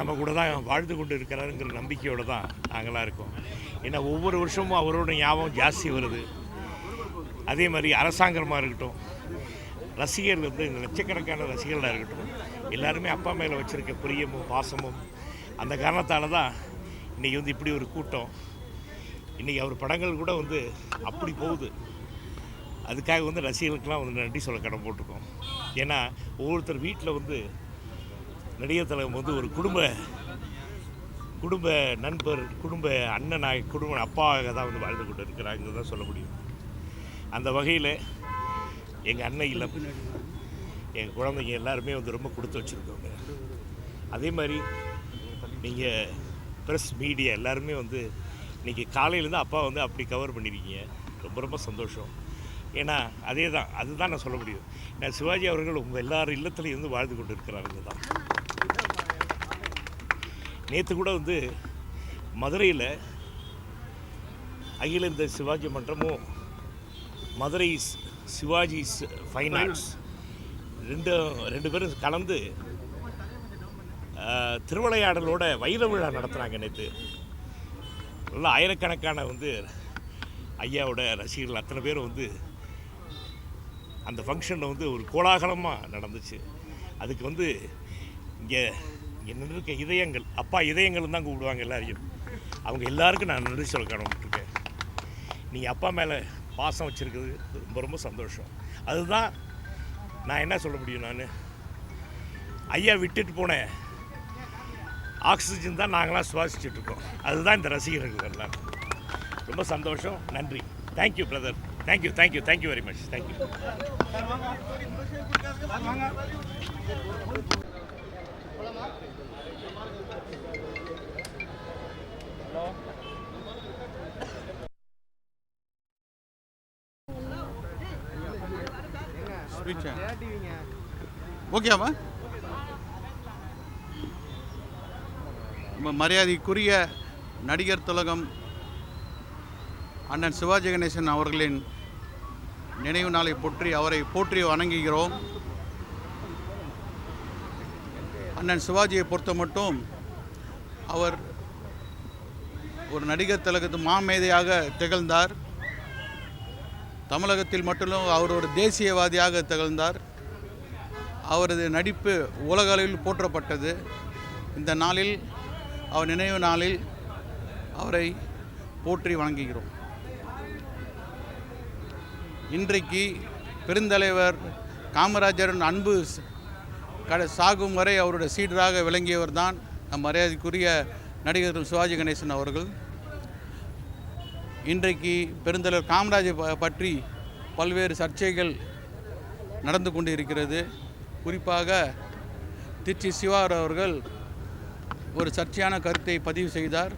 நம்ம கூட தான் வாழ்ந்து கொண்டு இருக்கிறாருங்கிற நம்பிக்கையோடு தான் நாங்களாம் இருக்கோம். ஏன்னா ஒவ்வொரு வருஷமும் அவரோட ஞாபகம் ஜாஸ்தி வருது. அதே மாதிரி அரசாங்கமாக இருக்கட்டும் ரசிகர்கள் வந்து இந்த லட்சக்கணக்கான ரசிகர்களாக இருக்கட்டும் எல்லாருமே அப்பா மேலே வச்சுருக்க பிரியமும் பாசமும் அந்த காரணத்தால் தான் இன்றைக்கி வந்து இப்படி ஒரு கூட்டம். இன்றைக்கி அவர் படங்கள் கூட வந்து அப்படி போகுது. அதுக்காக வந்து ரசிகர்களுக்கெல்லாம் வந்து நன்றி சொல்ல கடன் போட்டிருக்கோம். ஏன்னா ஒவ்வொருத்தர் வீட்டில் வந்து நடிகர் தலைவர் வந்து ஒரு குடும்ப குடும்ப நண்பர் குடும்ப அண்ணனாக குடும்ப அப்பாவாக தான் வந்து வாழ்ந்து கொண்டு இருக்கிறாங்க தான் சொல்ல முடியும். அந்த வகையில் எங்கள் அண்ணன் இல்லம் எங்கள் குழந்தைங்க எல்லாருமே வந்து ரொம்ப கொடுத்து வச்சுருக்கோங்க அதே மாதிரி நீங்கள் ப்ரெஸ் மீடியா எல்லாருமே வந்து இன்றைக்கி காலையிலேருந்து அப்பா வந்து அப்படி கவர் பண்ணியிருக்கீங்க ரொம்ப ரொம்ப சந்தோஷம். ஏன்னா அதே தான் அதுதான் நான் சொல்ல முடியும். ஏன்னா சிவாஜி அவர்கள் உங்கள் எல்லார் இல்லத்துலேயும் வந்து வாழ்ந்து கொண்டு இருக்கிறாருங்க தான். நேற்று கூட வந்து மதுரையில் அகில இந்த சிவாஜி மன்றமும் மதுரை சிவாஜி ஃபைன் ஆர்ட்ஸ் ரெண்டு ரெண்டு பேரும் கலந்து திருவிளையாடலோட வைர விழா நடத்துனாங்க நேற்று நல்லா ஆயிரக்கணக்கான வந்து ஐயாவோட ரசிகர்கள் அத்தனை பேரும் வந்து அந்த ஃபங்க்ஷனில் வந்து ஒரு கோலாகலமாக நடந்துச்சு. அதுக்கு வந்து இங்கே இங்கே இருக்க இதயங்கள். அப்பா இதயங்கள் தான் கூப்பிடுவாங்க எல்லாரையும். அவங்க எல்லாருக்கும் நான் நன்றி சொல்ல கடமைப்பட்டிருக்கேன். நீங்கள் அப்பா மேலே பாசம் வச்சுருக்கிறது ரொம்ப ரொம்ப சந்தோஷம். அதுதான் நான் என்ன சொல்ல முடியும் நான்? ஐயா விட்டுட்டு போனேன் ஆக்சிஜன் தான் நாங்களாம் சுவாசிச்சுட்டு இருக்கோம். அதுதான் இந்த ரசிகர்கள் எல்லாம். ரொம்ப சந்தோஷம். நன்றி. Thank you brother thank you thank you thank you very much thank you ஓகேவா? மரியாதைக்குரிய நடிகர் திலகம் அண்ணன் சிவாஜி கணேசன் அவர்களின் நினைவு நாளை போற்றி அவரை போற்றி வணங்குகிறோம். அண்ணன் சிவாஜியை பொறுத்த மட்டும் அவர் ஒரு நடிகர் திலகத்து மாமேதையாக திகழ்ந்தார். தமிழகத்தில் மட்டும் அவர் ஒரு தேசியவாதியாக திகழ்ந்தார். அவரது நடிப்பு உலக அளவில் போற்றப்பட்டது. இந்த நாளில் அவர் நினைவு நாளில் அவரை போற்றி வணங்குகிறோம். இன்றைக்கு பெருந்தலைவர் காமராஜரின் அன்பு கட சாகும் வரை அவருடைய சீடராக விளங்கியவர் தான் நம் மரியாதைக்குரிய நடிகர் சிவாஜி கணேசன் அவர்கள். இன்றைக்கு பெருந்தலைவர் காமராஜை ப- பற்றி பல்வேறு சர்ச்சைகள் நடந்து கொண்டு இருக்கிறது குறிப்பாக திருச்சி சிவார் அவர்கள் ஒரு சர்ச்சையான கருத்தை பதிவு செய்தார்.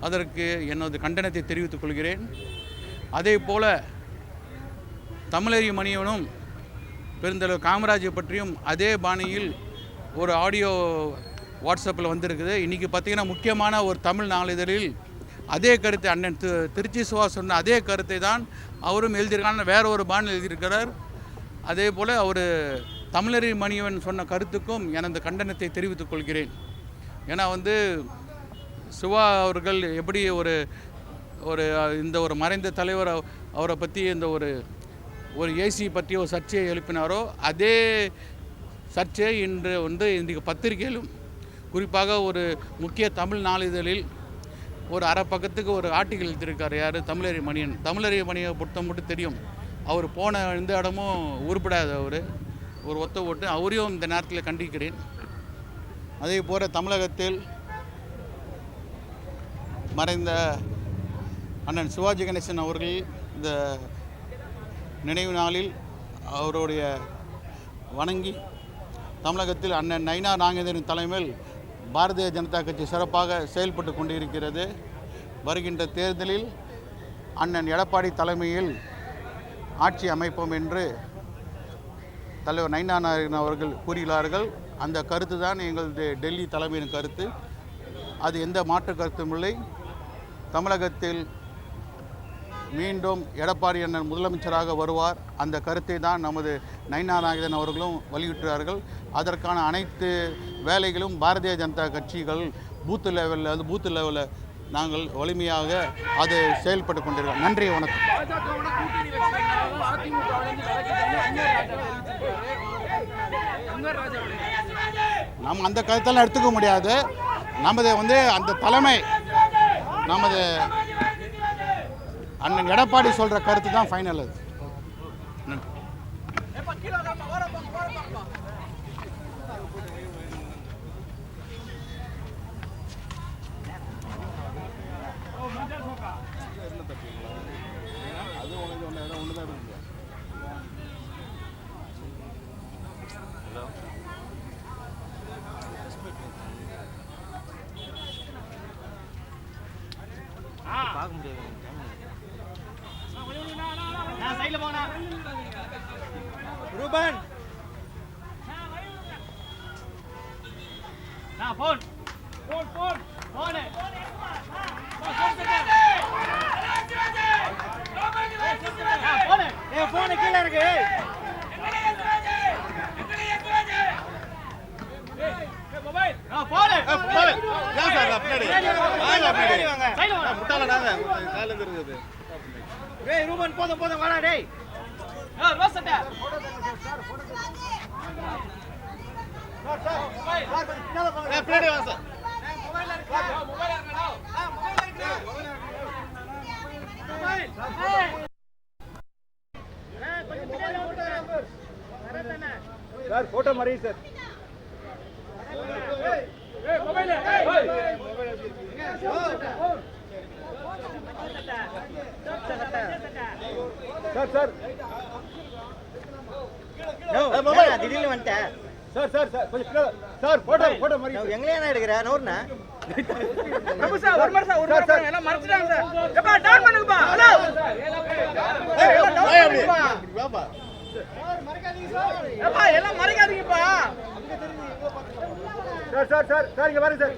அதற்கு எனது கண்டனத்தை தெரிவித்துக் கொள்கிறேன். அதே போல தமிழறி மணியனும் பெருந்தலைவர் காமராஜை பற்றியும் அதே பாணியில் ஒரு ஆடியோ வாட்ஸ்அப்பில் வந்திருக்குது. இன்றைக்கி பார்த்திங்கன்னா முக்கியமான ஒரு தமிழ் நாளிதழில் அதே கருத்தை அண்ணன் திரு திருச்சி சுவா சொன்ன அதே கருத்தை தான் அவரும் எழுதியிருக்காங்க வேற ஒரு பாணியில் எழுதியிருக்கிறார். அதே போல் அவர் தமிழறி மணியவன் சொன்ன கருத்துக்கும் எனது கண்டனத்தை தெரிவித்துக் கொள்கிறேன். ஏன்னா வந்து சிவா அவர்கள் எப்படி ஒரு ஒரு இந்த ஒரு மறைந்த தலைவர் அவரை பற்றி இந்த ஒரு ஒரு ஏசி பற்றி ஒரு சர்ச்சையை எழுப்பினாரோ அதே சர்ச்சை இன்று வந்து இன்றைக்கு பத்திரிகையிலும் குறிப்பாக ஒரு முக்கிய தமிழ் நாளிதழில் ஒரு அரை பக்கத்துக்கு ஒரு ஆர்டிக்கல் எழுதியிருக்கார் யார்? தமிழறி மணியன். தமிழறி மணியை பொறுத்த மட்டும் தெரியும். அவர் போன எந்த இடமும் உருப்பிடாத அவர். ஒரு ஒத்த ஓட்டு. அவரையும் இந்த நேரத்தில் கண்டிக்கிறேன். அதே போல் தமிழகத்தில் மறைந்த அண்ணன் சிவாஜி கணேசன் அவர்கள் இந்த நினைவு நாளில் அவருடைய வணங்கி தமிழகத்தில் அண்ணன் நைனா நாகேந்திரன் தலைமையில் பாரதிய ஜனதா கட்சி சிறப்பாக செயல்பட்டு கொண்டிருக்கிறது. வருகின்ற தேர்தலில் அண்ணன் எடப்பாடி தலைமையில் ஆட்சி அமைப்போம் என்று தலைவர் நைனா நாராயணன் அவர்கள் கூறுகிறார்கள். அந்த கருத்து தான் எங்களது டெல்லி தலைமையின் கருத்து. அது எந்த மாற்று கருத்தும் இல்லை. தமிழகத்தில் மீண்டும் எடப்பாடி அண்ணன் முதலமைச்சராக வருவார். அந்த கருத்தை தான் நமது நயனாநாயகன் அவர்களும் வலியுறுத்துகிறார்கள். அதற்கான அனைத்து வேலைகளும் பாரதிய ஜனதா கட்சிகள் பூத்து லெவலில் வந்து பூத்து லெவலில் நாங்கள் வலிமையாக அது செயல்பட்டு கொண்டிருக்கோம் நன்றி வணக்கம். பாஜகவோட நம்ம அந்த கருத்தெல்லாம் எடுத்துக்க முடியாது. நமது வந்து அந்த தலைமை நமது அண்ணன் எடப்பாடி சொல்கிற கருத்து தான் ஃபைனல் அது. கால இருந்து இருக்குது டேய் ரூபன் போதும் போதும் வாடா டேய் ஆ ரோஸ் சட்டை பின்னாடி வாங்க சார் சார் போட்டோ மாதிரி சார். Sir sir. திடீர்னு வந்துட்டேன். Sir sir sir. கொஞ்சம் சார் போட்டோ போட்டோ மாதிரி எங்களையா எடுக்கிற நூறுண்ணா? பிரபு சார் ஒரு நிமிஷம் ஒரு நிமிஷம் எல்லாம் மறைச்சிட்டாங்க சார் எப்பா டவுன் பண்ணுங்கப்பா. ஹலோ. ஏய் அப்படி. வாப்பா. எப்பா எல்லாம் மறைக்காதீங்கப்பா. சார் சார் சார் சார் இங்க பாருங்க சார்.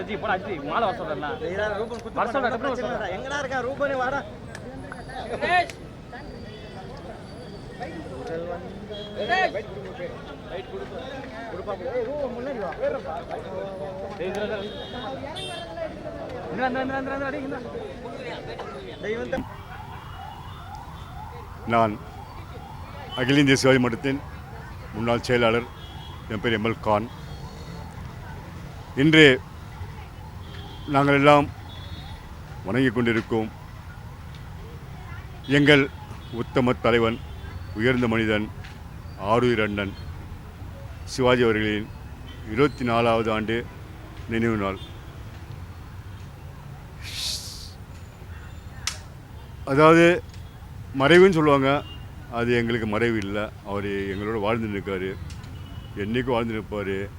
அஜி போடா அஜி மாலை வர சொல்றேன் ரூபன் குத்து வர சொல்றேன். எங்கடா இருக்கான் ரூபனே வாடா. நான் அகில இந்திய சிவாஜி மன்றத்தின் முன்னாள் செயலாளர் என் பேர் எம்எல் கான். இன்று நாங்கள் எல்லாம் வணங்கி கொண்டிருக்கோம் எங்கள் உத்தம தலைவன் உயர்ந்த மனிதன் ஆரூர் அண்ணன் சிவாஜி அவர்களின் இருபத்தி நாலாவது ஆண்டு நினைவு நாள். அதாவது மறைவுன்னு சொல்லுவாங்க. அது எங்களுக்கு மறைவு இல்லை. அவர் எங்களோட வாழ்ந்துன்னு இருக்கார். என்றைக்கும் வாழ்ந்து இருப்பார்.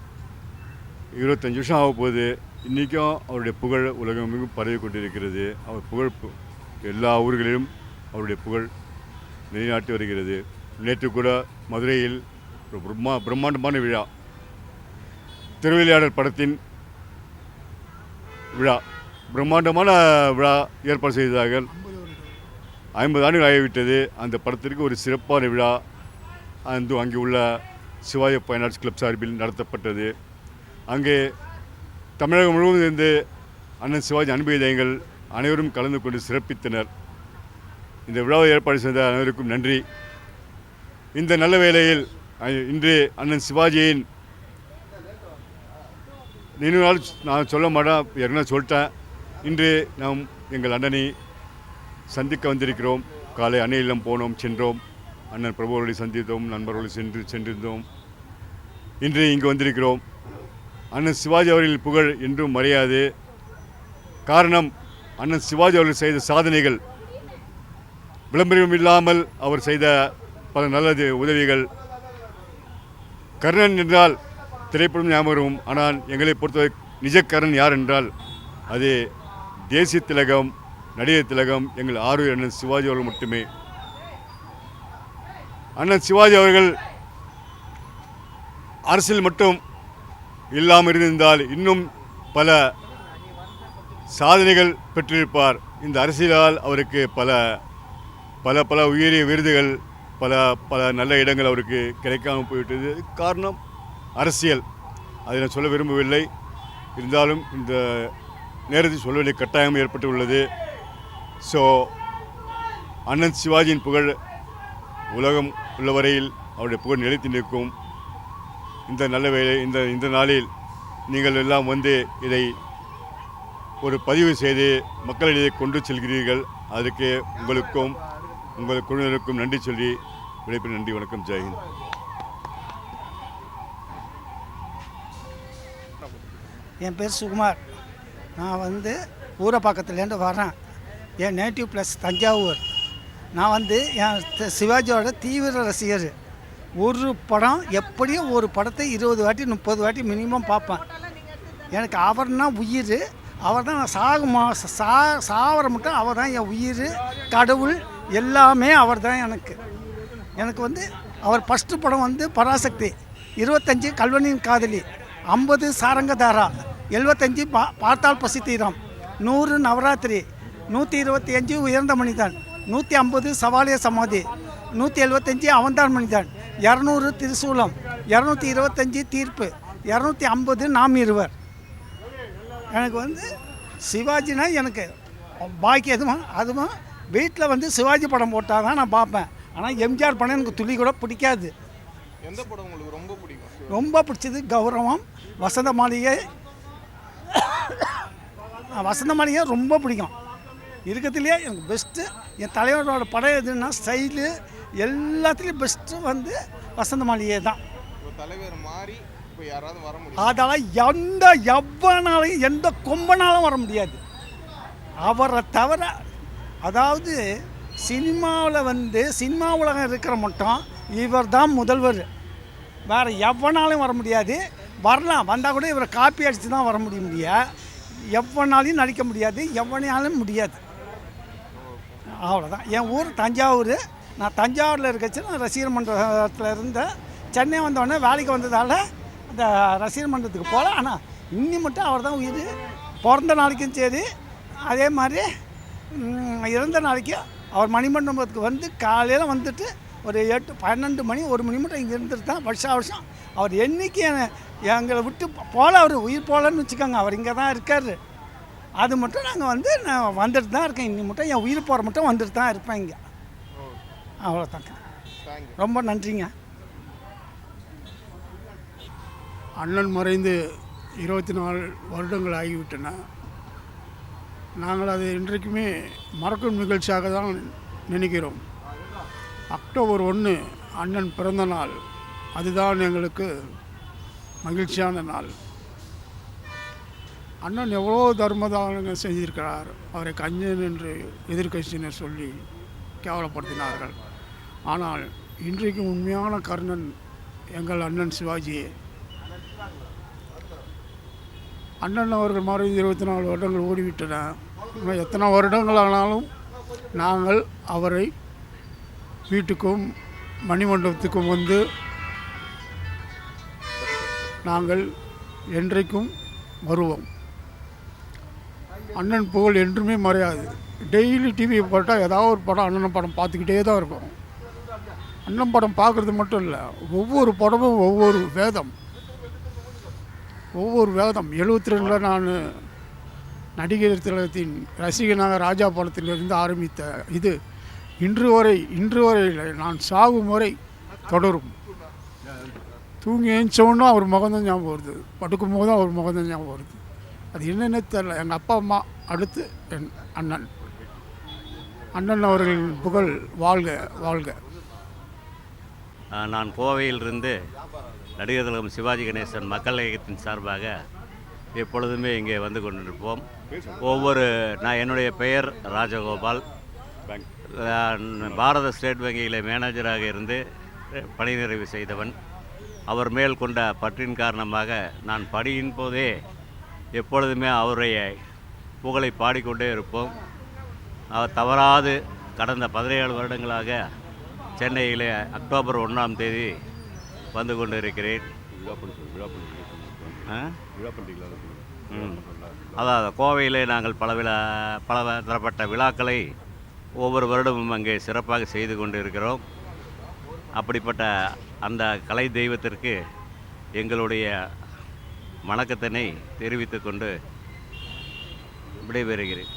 இருபத்தஞ்சி வருஷம் ஆக போகுது இன்றைக்கும் அவருடைய புகழ் உலகமெங்கும் பரவி கொண்டிருக்கிறது. அவர் புகழ் பு- எல்லா ஊர்களிலும் அவருடைய புகழ் நிலைநாட்டி வருகிறது. நேற்று கூட மதுரையில் ஒரு பிரம்மா பிரம்மாண்டமான விழா. திருவிளையாடல் படத்தின் விழா. பிரம்மாண்டமான விழா ஏற்பாடு செய்தார்கள். ஐம்பது ஆண்டுகள் ஆகிவிட்டது. அந்த படத்திற்கு ஒரு சிறப்பான விழா. அந்த அங்கே உள்ள சிவாஜி ஃபைன் ஆர்ட்ஸ் கிளப் சார்பில் நடத்தப்பட்டது. அங்கே தமிழகம் முழுவதும் இருந்து அண்ணன் சிவாஜி அனுபவிதயங்கள் அனைவரும் கலந்து கொண்டு சிறப்பித்தனர். இந்த விழாவை ஏற்பாடு செய்த அனைவருக்கும் நன்றி. இந்த நல்ல வேளையில் இன்று அண்ணன் சிவாஜியின் நினைவு நாள் நான் சொல்ல மாட்டேன் ஏற்கனவே சொல்லிட்டேன். இன்று நாம் எங்கள் அண்ணனை சந்திக்க வந்திருக்கிறோம். காலை அன்னையிலும் போனோம் சென்றோம். அண்ணன் பிரபுவர்களை சந்தித்தோம் நண்பர்களை சென்று சென்றிருந்தோம். இன்று இங்கு வந்திருக்கிறோம். அண்ணன் சிவாஜி அவர்களின் புகழ் என்றும் மறையாது. காரணம் அண்ணன் சிவாஜி அவர்கள் செய்த சாதனைகள். விளம்பரம் இல்லாமல் அவர் செய்த பல நல்லது உதவிகள். கர்ணன் என்றால் திரைப்படம் ஞாபகம் ஆனால் எங்களை பொறுத்தவரை நிஜ யார் என்றால் அது தேசிய திலகம் நடிகர் திலகம் எங்கள் ஆர்வ அண்ணன் சிவாஜி அவர்கள் மட்டுமே. அண்ணன் சிவாஜி அவர்கள் அரசியல் மட்டும் இல்லாமல் இருந்திருந்தால் இன்னும் பல சாதனைகள் பெற்றிருப்பார். இந்த அரசியலால் அவருக்கு பல பல பல உயரிய விருதுகள் பல பல நல்ல இடங்கள் அவருக்கு கிடைக்காமல் போய்விட்டது. காரணம் அரசியல். அதை நான் சொல்ல விரும்பவில்லை. இருந்தாலும் இந்த நேரத்தில் சொல்ல வேண்டிய கட்டாயம் ஏற்பட்டுள்ளது. ஸோ அண்ணன் சிவாஜியின் புகழ் உலகம் உள்ள வரையில் அவருடைய புகழ் நிலைத்து நிற்கும். இந்த நல்ல வேலை இந்த இந்த நாளில் நீங்கள் எல்லாம் வந்து இதை ஒரு பதிவு செய்து மக்களிடையே கொண்டு செல்கிறீர்கள். அதற்கு உங்களுக்கும் உங்கள் குழுவினருக்கும் நன்றி சொல்லி விடைபெறும் நன்றி வணக்கம் ஜெயஹிந்த் என் பேர் சுகுமார். நான் வந்து ஊரப்பாக்கத்துலேருந்து வரேன் என் நேட்டிவ் ப்ளஸ் தஞ்சாவூர். நான் வந்து என் சிவாஜியோட தீவிர ரசிகர். ஒரு படம் எப்படியும் ஒரு படத்தை இருபது வாட்டி முப்பது வாட்டி மினிமம் பார்ப்பேன். எனக்கு அவர்னா உயிர் அவர் தான் நான் சாகுமா சா சாவர மட்டும் அவர் தான் என் உயிர் கடவுள் எல்லாமே அவர் தான் எனக்கு. எனக்கு வந்து அவர் ஃபஸ்ட்டு படம் வந்து பராசக்தி இருபத்தஞ்சி கல்வனின் காதலி ஐம்பது சாரங்கதாரா எழுபத்தஞ்சி பா பார்த்தால் பசி தீரம் நூறு நவராத்திரி நூற்றி இருபத்தி அஞ்சு உயர்ந்த மனிதன் நூற்றி ஐம்பது சவாலிய சமாதி நூற்றி எழுபத்தஞ்சி அவன்தான் மனிதன் இரநூறு திரிசூலம் இரநூத்தி இருபத்தஞ்சி தீர்ப்பு இரநூத்தி ஐம்பது நாம் இருவர். எனக்கு வந்து சிவாஜினா எனக்கு பாக்கி எதுவும் அதுவும் வீட்டில் வந்து சிவாஜி படம் போட்டால் தான் நான் பார்ப்பேன். ஆனால் எம்ஜிஆர் படம் எனக்கு துளி கூட பிடிக்காது. எந்த படம் உங்களுக்கு ரொம்ப பிடிக்கும்? ரொம்ப பிடிச்சது கௌரவம் வசந்த மாளிகை. வசந்த மாளிகை ரொம்ப பிடிக்கும். இருக்கிறதுலையே எனக்கு பெஸ்ட்டு என் தலைவரோட படம் எதுன்னா ஸ்டைலு எல்லாத்துலேயும் பெஸ்ட்டு வந்து வசந்த மாளிகை தான். தலைவர் மாறி இப்போ யாராவது வர முடியும் அதெல்லாம் எந்த எவ்வளனாலையும் எந்த கொம்பனாலும் வர முடியாது. அவரை தவிர அதாவது சினிமாவில் வந்து சினிமா உலகம் இருக்கிற மட்டும் இவர் தான் முதல்வர். வேறு எவ்வளோனாலும் வர முடியாது. வரலாம் வந்தால் கூட இவரை காப்பி அடித்து தான் வர முடிய முடியாது எவ்வளனாலையும் நடிக்க முடியாது எவ்வளோனாலும் முடியாது. அவ்வளோதான் என் ஊர் தஞ்சாவூர் நான் தஞ்சாவூரில் இருக்கச்சு நான் ரசிகர் மன்றத்தில் இருந்தேன். சென்னை வந்தோடனே வேலைக்கு வந்ததால் அந்த ரசிகர் மன்றத்துக்கு போகல ஆனால் இன்னி மட்டும் அவர் தான் உயிர். பிறந்த நாளைக்கும் சரி. அதே மாதிரி இறந்த நாளைக்கும் அவர் மணிமண்டபத்துக்கு வந்து காலையில் வந்துட்டு ஒரு எட்டு பன்னெண்டு மணி ஒரு மணி மட்டும் இங்கே இருந்துட்டு தான் வருஷம் வருஷம் அவர் என்றைக்கு எங்களை விட்டு போகல அவர் உயிர் போகலன்னு வச்சுக்கோங்க. அவர் இங்கே தான் இருக்கார். அது மட்டும் நாங்கள் வந்து நான் வந்துட்டு தான் இருக்கேன். இன்னி மட்டும் என் உயிர் போகிற மட்டும் வந்துட்டு தான் இருப்பேன் இங்கே. அவ்வளோதாங்க ரொம்ப நன்றிங்க. அண்ணன் மறைந்து இருபத்தி நாலு வருடங்கள் ஆகிவிட்டன. நாங்கள் அதை இன்றைக்குமே மறக்கும் நிகழ்ச்சியாக தான் நினைக்கிறோம். அக்டோபர் ஒன்று அண்ணன் பிறந்த நாள். அதுதான் எங்களுக்கு மகிழ்ச்சியான நாள். அண்ணன் எவ்வளோ தர்மதானங்கள் செஞ்சிருக்கிறார் அவரை கஞ்சன் என்று எதிர்க்கட்சியினர் சொல்லி கேவலப்படுத்தினார்கள். ஆனால் இன்றைக்கு உண்மையான கர்ணன் எங்கள் அண்ணன் சிவாஜியே. அண்ணன் அவர்கள் மறைந்து இருபத்தி நாலு வருடங்கள் ஓடிவிட்டன. இன்னும் எத்தனை வருடங்கள் ஆனாலும் நாங்கள் அவரை வீட்டுக்கும் மணிமண்டபத்துக்கும் வந்து நாங்கள் என்றைக்கும் வருவோம். அண்ணன் புகழ் என்றுமே மறையாது. டெய்லி டிவி போட்டால் ஏதாவது ஒரு படம் அண்ணன் படம் பார்த்துக்கிட்டே தான் இருக்கும் அண்ணன் படம் பார்க்குறது மட்டும் இல்லை ஒவ்வொரு படமும் ஒவ்வொரு வேதம். ஒவ்வொரு வேதம். எழுபத்தி ரெண்டில் நான் நடிகர் திலகத்தின் ரசிகனாக ராஜா படத்திலிருந்து ஆரம்பித்த இது இன்று வரை இன்று வரை நான் சாகும் வரை தொடரும். தூங்கி எழுந்தோன்னும் அவர் முகம்தான் ஞாபகம் வருது. படுக்கும் போதும் அவர் முகம்தான் ஞாபகம் வருது. அது என்னென்ன தெரில எங்கள் அப்பா அம்மா அடுத்து என் அண்ணன். அண்ணன் அவர்களின் புகழ் வாழ்க வாழ்க. நான் கோவையிலிருந்து நடிகர் திலகம் சிவாஜி கணேசன் மக்கள் இயக்கத்தின் சார்பாக எப்பொழுதுமே இங்கே வந்து கொண்டிருப்போம். ஒவ்வொரு நான் என்னுடைய பெயர் ராஜகோபால். பாரத ஸ்டேட் வங்கியில் மேனேஜராக இருந்து பணி நிறைவு செய்தவன். அவர் மேல் கொண்ட பற்றின் காரணமாக நான் படியின் போதே எப்பொழுதுமே அவருடைய புகழை பாடிக்கொண்டே இருப்போம். அவர் தவறாது கடந்த பதினேழு வருடங்களாக சென்னையிலே அக்டோபர் ஒன்றாம் தேதி வந்து கொண்டு இருக்கிறேன். அதாவது கோவையிலே நாங்கள் பல விழா பல தரப்பட்ட விழாக்களை ஒவ்வொரு வருடமும் அங்கே சிறப்பாக செய்து கொண்டு இருக்கிறோம் அப்படிப்பட்ட அந்த கலை தெய்வத்திற்கு எங்களுடைய வணக்கத்தினை தெரிவித்துக்கொண்டு விடைபெறுகிறேன்.